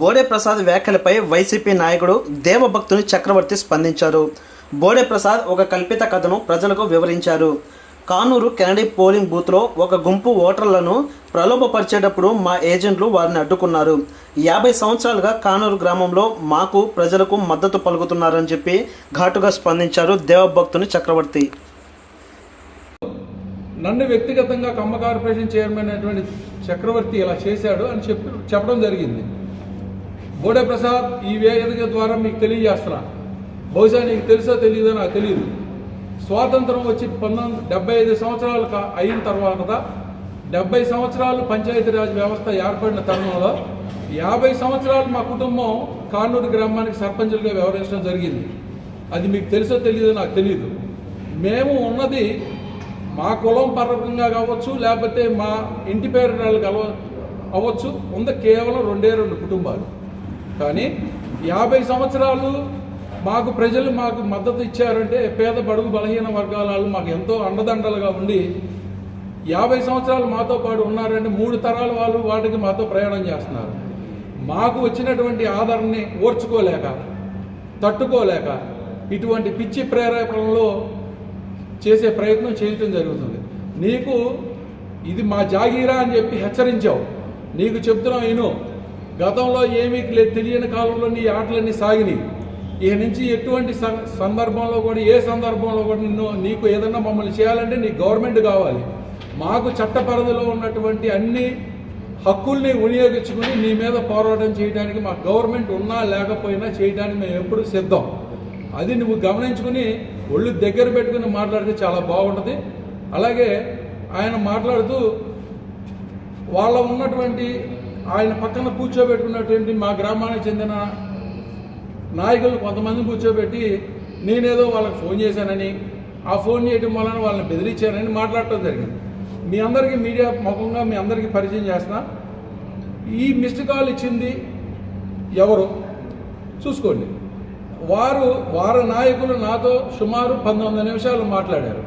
బోడే ప్రసాద్ వ్యాఖ్యలపై వైసీపీ నాయకుడు దేవభక్తుని చక్రవర్తి స్పందించారు. బోడే ప్రసాద్ ఒక కల్పిత కథను ప్రజలకు వివరించారు. కానూరు కెనడీ పోలింగ్ బూత్లో ఒక గుంపు ఓటర్లను ప్రలోభపరిచేటప్పుడు మా ఏజెంట్లు వారిని అడ్డుకున్నారు. యాభై సంవత్సరాలుగా కానూరు గ్రామంలో మాకు ప్రజలకు మద్దతు పలుకుతున్నారని చెప్పి ఘాటుగా స్పందించారు దేవభక్తుని చక్రవర్తి. నన్ను వ్యక్తిగతంగా కమ్మ కార్పొరేషన్ చైర్మన్ అయినటువంటి చక్రవర్తి ఇలా చేశాడు అని చెప్పి చెప్పడం జరిగింది. బోడే ప్రసాద్ ఈ వేదిక ద్వారా మీకు తెలియజేస్తున్నా. బహుశా నీకు తెలుసో తెలియదో నాకు తెలియదు స్వాతంత్రం వచ్చి పంతొమ్మిది డెబ్బై ఐదు సంవత్సరాలు అయిన తర్వాత డెబ్బై సంవత్సరాలు పంచాయతీరాజ్ వ్యవస్థ ఏర్పడిన తరుణంలో యాభై సంవత్సరాలు మా కుటుంబం కానూరు గ్రామానికి సర్పంచులుగా వ్యవహరించడం జరిగింది. అది మీకు తెలుసో తెలియదో నాకు తెలియదు మేము ఉన్నది మా కులం పరంగా కావచ్చు లేకపోతే మా ఇంటి పేరు అవ్వచ్చు. ఉంది కేవలం రెండే రెండు కుటుంబాలు. కానీ యాభై సంవత్సరాలు మాకు ప్రజలు మాకు మద్దతు ఇచ్చారంటే పేద బడుగు బలహీన వర్గాల వాళ్ళు మాకు ఎంతో అండదండలుగా ఉండి యాభై సంవత్సరాలు మాతో పాటు ఉన్నారంటే మూడు తరాల వాళ్ళు వాటికి మాతో ప్రయాణం చేస్తున్నారు. మాకు వచ్చినటువంటి ఆదరణని ఓర్చుకోలేక తట్టుకోలేక ఇటువంటి పిచ్చి ప్రేరేపణలో చేసే ప్రయత్నం చేయటం జరుగుతుంది. నీకు ఇది మా జాగీరా అని చెప్పి హెచ్చరించావు. నీకు చెప్తున్నావు ఈయనో గతంలో ఏమీ తెలియని కాలంలో నీ ఆటలన్నీ సాగినాయి. ఇక నుంచి ఎటువంటి సందర్భంలో కూడా ఏ సందర్భంలో కూడా నిన్ను నీకు ఏదన్నా మమ్మల్ని చేయాలంటే నీ గవర్నమెంట్ కావాలి. మాకు చట్ట పరిధిలో ఉన్నటువంటి అన్ని హక్కుల్ని వినియోగించుకుని నీ మీద పోరాటం చేయడానికి మా గవర్నమెంట్ ఉన్నా లేకపోయినా చేయడానికి మేము ఎప్పుడు సిద్ధం. అది నువ్వు గమనించుకుని ఒళ్ళు దగ్గర పెట్టుకుని మాట్లాడితే చాలా బాగుంటుంది. అలాగే ఆయన మాట్లాడుతూ వాళ్ళ ఉన్నటువంటి ఆయన పక్కన కూర్చోబెట్టుకున్నటువంటి మా గ్రామానికి చెందిన నాయకులు కొంతమంది కూర్చోబెట్టి నేనేదో వాళ్ళకి ఫోన్ చేశానని ఆ ఫోన్ చేయడం వలన వాళ్ళని బెదిరించానని మాట్లాడటం జరిగింది. మీ అందరికీ మీడియా ముఖంగా మీ అందరికీ పరిచయం చేస్తున్నా ఈ మిస్డ్ కాల్ ఇచ్చింది ఎవరు? చూసుకోండి. వారు వారి నాయకులు నాతో సుమారు పంతొమ్మిది నిమిషాలు మాట్లాడారు.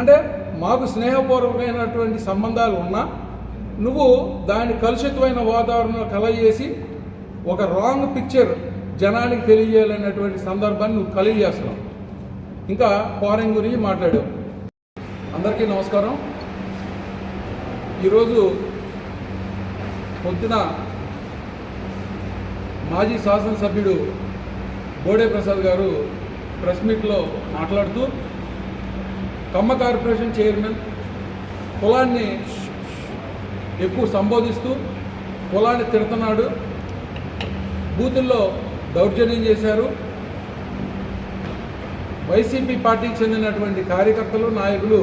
అంటే మాకు స్నేహపూర్వకమైనటువంటి సంబంధాలు ఉన్నా నువ్వు దాని కలుషితమైన వాతావరణం కలగజేసి ఒక రాంగ్ పిక్చర్ జనానికి తెలియజేయాలనేటువంటి సందర్భాన్ని నువ్వు కలిగజేస్తున్నావు ఇంకా ఫారెన్ గురించి మాట్లాడావు. అందరికీ నమస్కారం. ఈరోజు పొద్దున మాజీ శాసనసభ్యుడు బోడే ప్రసాద్ గారు ప్రెస్ మీట్లో మాట్లాడుతూ కమ్మ కార్పొరేషన్ చైర్మన్ కులాన్ని ఎక్కువ సంబోధిస్తూ కులాన్ని తిడుతున్నాడు. బూతుల్లో దౌర్జన్యం చేశారు. వైసీపీ పార్టీకి చెందినటువంటి కార్యకర్తలు నాయకులు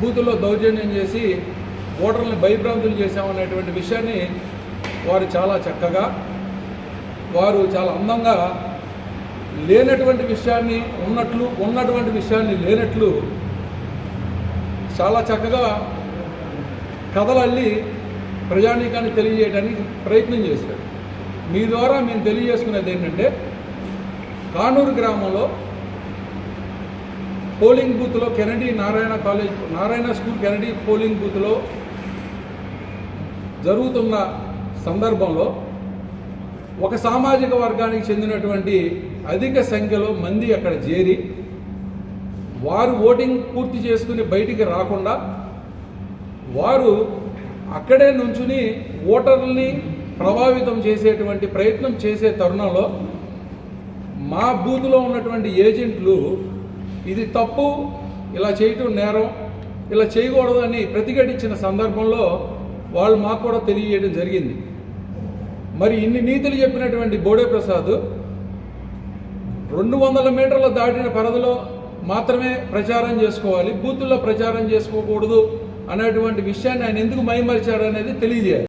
బూతుల్లో దౌర్జన్యం చేసి ఓటర్లను భయభ్రాంతులు చేశామనేటువంటి విషయాన్ని వారు చాలా చక్కగా వారు చాలా అందంగా లేనటువంటి విషయాన్ని ఉన్నట్లు ఉన్నటువంటి విషయాన్ని లేనట్లు చాలా చక్కగా కథలు అల్లి ప్రజానీకాన్ని తెలియజేయడానికి ప్రయత్నం చేశారు. మీ ద్వారా మేము తెలియజేసుకునేది ఏంటంటే కానూరు గ్రామంలో పోలింగ్ బూత్లో Kennedy Narayana college Narayana school Kennedy polling బూత్లో జరుగుతున్న సందర్భంలో ఒక సామాజిక వర్గానికి చెందినటువంటి అధిక సంఖ్యలో మంది అక్కడ చేరి వారు ఓటింగ్ పూర్తి చేసుకుని బయటికి రాకుండా వారు అక్కడే నుంచుని ఓటర్లని ప్రభావితం చేసేటువంటి ప్రయత్నం చేసే తరుణంలో మా బూత్లో ఉన్నటువంటి ఏజెంట్లు ఇది తప్పు ఇలా చేయటం నేరం ఇలా చేయకూడదు అని ప్రతిఘటించిన సందర్భంలో వాళ్ళు మాకు కూడా తెలియజేయడం జరిగింది. మరి ఇన్ని నీతులు చెప్పినటువంటి బోడే ప్రసాద్ రెండు వందల మీటర్ల దాటిన పరిధిలో మాత్రమే ప్రచారం చేసుకోవాలి. బూతుల్లో ప్రచారం చేసుకోకూడదు. అనేటువంటి విషయాన్ని ఆయన ఎందుకు మైమరిచారు అనేది తెలియజేయాలి.